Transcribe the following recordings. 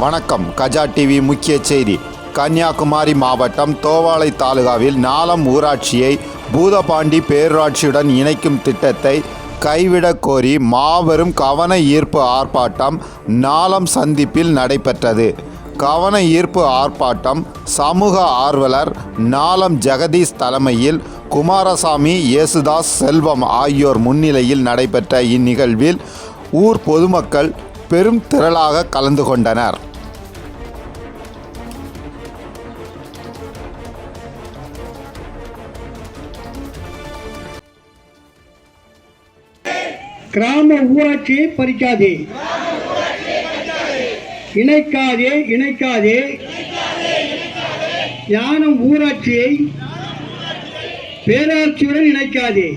வணக்கம். கஜா டிவி முக்கிய செய்தி. கன்னியாகுமரி மாவட்டம் தோவாளை தாலுகாவில் நாலம் ஊராட்சியை பூதபாண்டி பேரூராட்சியுடன் இணைக்கும் திட்டத்தை கைவிடக் கோரி மாபெரும் கவன ஈர்ப்பு ஆர்ப்பாட்டம் நாலம் சந்திப்பில் நடைபெற்றது. கவன ஈர்ப்பு ஆர்ப்பாட்டம் சமூக ஆர்வலர் நாலம் ஜெகதீஷ் தலைமையில் குமாரசாமி இயேசுதாஸ் செல்வம் ஆகியோர் முன்னிலையில் நடைபெற்ற இந்நிகழ்வில் ஊர் பொதுமக்கள் பெரும் திரளாக கலந்து கொண்டனர். கிராம ஊராட்சியை பறிக்காதே. இணைக்காதே இணைக்காதே. ஞானம் ஊராட்சியை பேராட்சியுடன் இணைக்காதே.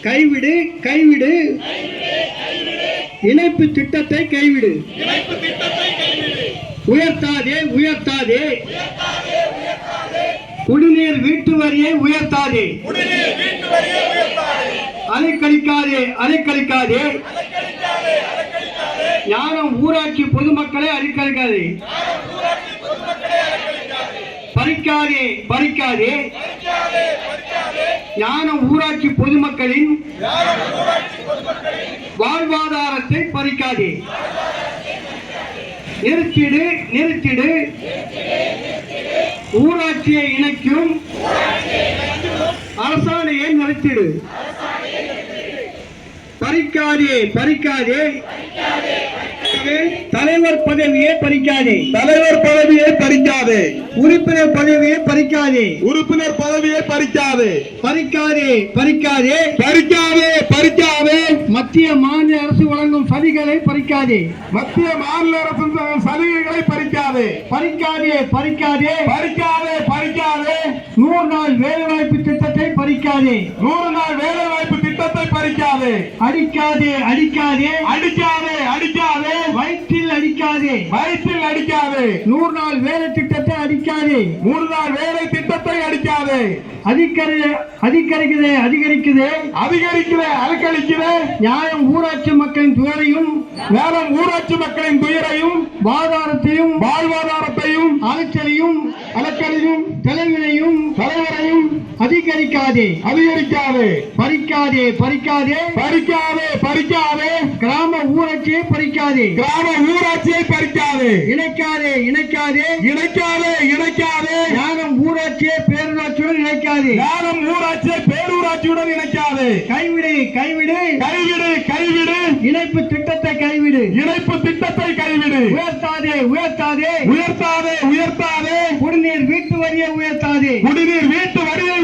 கைவிடு கைவிடு. இணைப்பு திட்டத்தை கைவிடு. உயர்த்தாதே உயர்த்தாதே. குடிநீர் வீட்டு வரியை உயர்த்தாதே. அலைக்கழிக்காதே அலைக்கழிக்காதே. ஞானம் ஊராட்சி பொதுமக்களை அலைக்கழிக்காதே. பறிக்காதே பறிக்காதே. ஞானம் ஊராட்சி பொதுமக்களின் வாழ்வாதாரத்தை பறிக்காதே. நிறுத்திடு நிறுத்திடு. ஊராட்சியை இணைக்கும் அரசாணையை நிறுத்திடு. பறிக்காதே பறிக்காதே. தலைவர் பதவியை பறிக்காதே. தலைவர் பதவியை பறிக்காதே. உறுப்பினர் பதவியை பறிக்காதே. உறுப்பினர் பதவியை பறிக்காதே. பறிக்காதே பறிக்காதே. பறிக்காதே பறிக்காதே. மத்திய மாநில அரசு வழங்கும் சதிகளை பறிக்காதே. மத்திய மாநில அரசின் சலுகைகளை பறிக்காதே. பறிக்காதே பறிக்காதே. பறிக்காதே பறிக்காதே. நூறு நாள் வேலைவாய்ப்பு திட்டத்தை பறிக்காதே. நூறு நாள் வேலை வாய்ப்பு திட்டத்தை பறிக்காதே. அடிக்காதே அடிக்காதே. அடிக்காதே. அடிக்காதே வயிற்றில் அடிக்காதே. நூறு நாள் வேலை திட்டத்தை அடிக்காதே. மூணு நாள் வேலை திட்டம் திட்டத்தை அடிக்காதே. அதிகரி அதிகரிக்குதே அதிகரிக்குதே. அதிகரிக்கிறே அலக்களிக்கிறே நியாயம் ஊராட்சி மக்களின் துயரையும் மேலும் ஊராட்சி மக்களின் துயரையும் வாதாரத்தையும் வாழ்வாதாரத்தையும் அலைச்சலையும் அலக்கலையும் தலைவினையும் தலைவரையும் அதிகரிக்காதே. அதிகரிக்காதே. பறிக்காதே பறிக்காதே. பறிக்காதே பறிக்காதே. கிராம ஊராட்சியை பறிக்காதே. கிராம ஊராட்சியை பறிக்காதே. இணைக்காதே இணைக்காதே. இணைக்காதே இணைக்காதே. ஞானம் ஊராட்சியை பேரூராட்சியுடன் இணைக்காதே. ஞானம் ஊராட்சியை பேரூராட்சியுடன் இணைக்காதே. கைவிடு கைவிடு. கைவிடு கைவிடு. இணைப்பு திட்டத்தை கைவிடு. இணைப்பு திட்டத்தை கைவிடு. உயர்த்தாதே உயர்த்தாதே. உயர்த்தாதே உயர்த்தாதே. குடிநீர் வீட்டு வரியை உயர்த்தாதே. குடிநீர் வீட்டு வரியை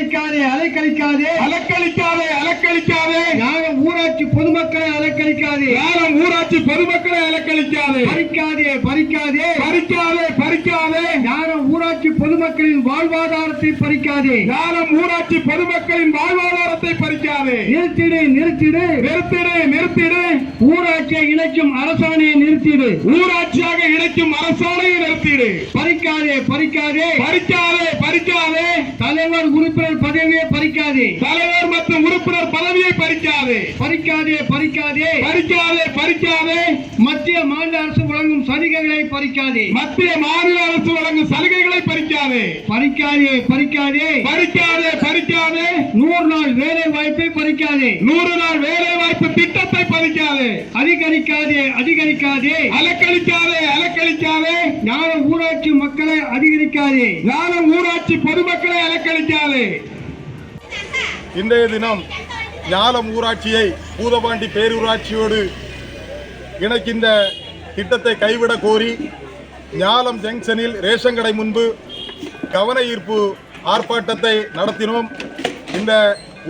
அலைக்கழிக்காதே அலைக்கழிக்காதே. அலக்களிக்காதே அலக்களிக்காதே ஞானம் ஊராட்சி பொதுமக்களை அலைக்கழிக்காதே. ஞானம் ஊராட்சி பொதுமக்களை அலக்களிக்காதே பறிக்காதே பறிக்காதே. பறிக்காதே பறிக்காதே. ஞானம் ஊராட்சி பொதுமக்களின் வாழ்வாதாரத்தை பறிக்காதே. ஞானம் ஊராட்சி பொதுமக்களின் வாழ்வாதாரத்தை பறிக்காதே. நிறுத்திடு நிறுத்திடு. நிறுத்திடு நிறுத்திடு. ஊராட்சியை இணைக்கும் அரசாணையை நிறுத்திடு. ஊராட்சியாக இணைக்கும் அரசாணையை நிறுத்திடு. பறிக்காதே பறிக்காதே. பறிக்காதே. பறிக்காதே தலைவர் உறுப்பினர் பதவியை பறிக்காதே. தலைவர் மற்றும் உறுப்பினர் பதவியை பறிக்காதே. பறிக்காதே பறிக்காதே. பறிக்காதே பறிக்காதே. மத்திய மாநில அரசு வழங்கும் சலுகைகளை பறிக்காதே. மத்திய மாநில அரசு வழங்கும் சலுகைகளை பறிக்காதே. பறிக்காதே பறிக்காதே. பறிக்காதே பறிக்காதே. நூறு நாள் வேலை வாய்ப்பை பறிக்காதே. நூறு நாள் வேலை வாய்ப்பு திட்டத்தை பறிக்காதே. அதிகரிக்காதே அதிகரிக்காதே. அலக்களிக்காதே அலக்களிக்காதே ஞான ஊராட்சி மக்களை அதிகரிக்காதே. ஞானம் ஊராட்சி பொதுமக்களை அலக்களிக்காதே இன்றைய தினம் ஞானம் ஊராட்சியை பூதபாண்டி பேரூராட்சியோடு இணைக்கின்ற திட்டத்தை கைவிட கோரி ஞாலம் ஜங்ஷனில் ரேஷன் கடை முன்பு கவன ஈர்ப்பு ஆர்ப்பாட்டத்தை நடத்தினோம். இந்த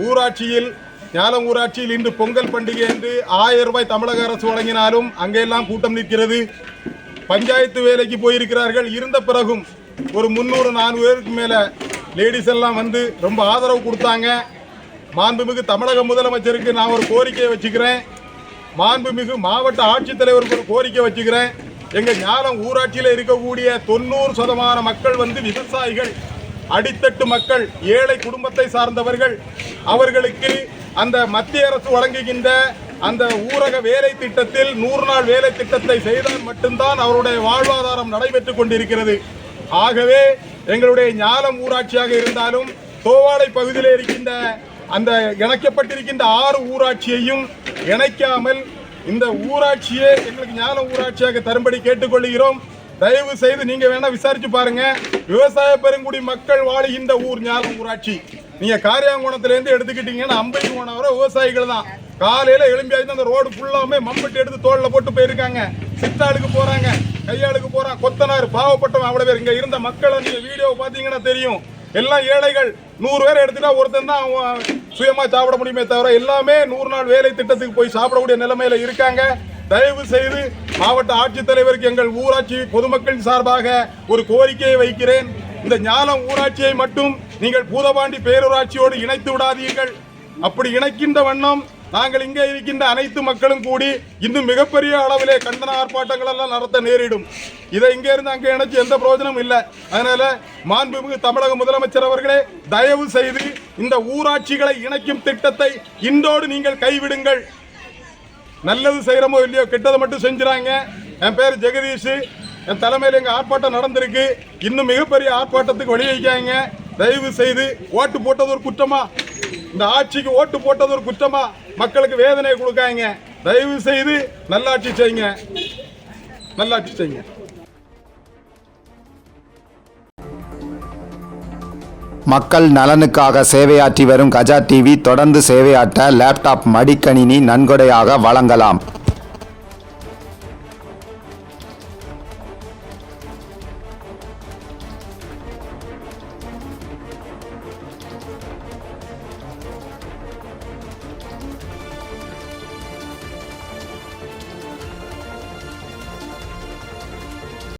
ஊராட்சியில் ஞாலம் ஊராட்சியில் இன்று பொங்கல் பண்டிகை என்று ஆயிரம் ரூபாய் தமிழக அரசு வழங்கினாலும் அங்கெல்லாம் கூட்டம் நிற்கிறது. பஞ்சாயத்து வேலைக்கு போயிருக்கிறார்கள். இருந்த பிறகும் ஒரு முந்நூறு நானூறு பேருக்கு மேலே லேடிஸ் எல்லாம் வந்து ரொம்ப ஆதரவு கொடுத்தாங்க. மாண்புமிகு தமிழக முதலமைச்சருக்கு நான் ஒரு கோரிக்கையை வச்சுக்கிறேன். மாண்புமிகு மாவட்ட ஆட்சித்தலைவருக்கு ஒரு கோரிக்கை வச்சுக்கிறேன். எங்கள் ஞானம் ஊராட்சியில் இருக்கக்கூடிய தொண்ணூறு சதமான மக்கள் வந்து விவசாயிகள் அடித்தட்டு மக்கள் ஏழை குடும்பத்தை சார்ந்தவர்கள் அவர்களுக்கு அந்த மத்திய அரசு வழங்குகின்ற அந்த ஊரக வேலை திட்டத்தில் நூறு நாள் வேலை திட்டத்தை செய்தால் மட்டும்தான் அவருடைய வாழ்வாதாரம் நடைபெற்றுக் கொண்டிருக்கிறது. ஆகவே எங்களுடைய ஞாலம் ஊராட்சியாக இருந்தாலும் தோவாளை பகுதியில் இருக்கின்ற அந்த இணைக்கப்பட்டிருக்கின்ற ஆறு ஊராட்சியையும் இணைக்காமல் இந்த ஊராட்சியே எங்களுக்கு ஞானம் ஊராட்சியாக தரும்படி கேட்டுக்கொள்கிறோம். தயவு செய்து நீங்க வேணா விசாரிச்சு பாருங்க. விவசாய பெருங்குடி மக்கள் வாழுகின்ற ஊர் ஞானம் ஊராட்சி. நீங்க காரியாங்குணத்துல இருந்து எடுத்துக்கிட்டீங்கன்னா அம்பை கோணம் வரை விவசாயிகள் தான். காலையில எலும்பியாச்சு அந்த ரோடு ஃபுல்லாமே மம்பட்டி எடுத்து தோல்ல போட்டு போயிருக்காங்க. சித்தாளுக்கு போறாங்க கையாளுக்கு போறான். கொத்தனார் பாவப்பட்டவன் அவ்வளவு பேர். இங்க இருந்த மக்களை நீங்க வீடியோ பாத்தீங்கன்னா தெரியும். எல்லாம் ஏழைகள். நூறு பேர் எடுத்துட்டா ஒருத்தன் தான் அவன் சுயமா சாப்பிட முடியுமே தவிர எல்லாமே நூறு நாள் வேலை திட்டத்துக்கு போய் சாப்பிடக்கூடிய நிலைமையில இருக்காங்க. தயவு செய்து மாவட்ட ஆட்சித்தலைவருக்கு எங்கள் ஊராட்சி பொதுமக்கள் சார்பாக ஒரு கோரிக்கையை வைக்கிறேன். இந்த ஞானம் ஊராட்சியை மட்டும் நீங்கள் பூதபாண்டி பேரூராட்சியோடு இணைத்து விடாதீர்கள். அப்படி இணைக்கின்ற வண்ணம் நாங்கள் இங்கே இருக்கின்ற அனைத்து மக்களும் கூடி இன்னும் மிகப்பெரிய அளவிலே கண்டன ஆர்ப்பாட்டங்கள் எல்லாம் நடத்த நேரிடும். இதை இங்கே இருந்து அங்கே இணைச்சு எந்த பிரயோஜனமும் இல்லை. அதனால மாண்புமிகு தமிழக முதலமைச்சர் அவர்களே தயவு செய்து இந்த ஊராட்சிகளை இணைக்கும் திட்டத்தை இன்றோடு நீங்கள் கைவிடுங்கள். நல்லது செய்கிறோமோ இல்லையோ கெட்டதை மட்டும் செஞ்சுறாங்க. என் பேர் ஜெகதீஷ். என் தலைமையில் எங்கள் ஆர்ப்பாட்டம் நடந்திருக்கு. இன்னும் மிகப்பெரிய ஆர்ப்பாட்டத்துக்கு வழிவைக்காங்க தயவு செய்து ஓட்டு போட்டது ஒரு குற்றமா? இந்த ஆட்சிக்கு ஓட்டு போட்டது ஒரு குற்றமா? மக்களுக்கு வேதனை கொடுக்காங்க தயவு செய்து நல்லாட்சி செய்யுங்க. நல்லாட்சி செய்யுங்க. மக்கள் நலனுக்காக சேவையாற்றி வரும் கஜா டிவி தொடர்ந்து சேவையாற்ற லேப்டாப் மடிக்கணினி நன்கொடையாக வழங்கலாம்.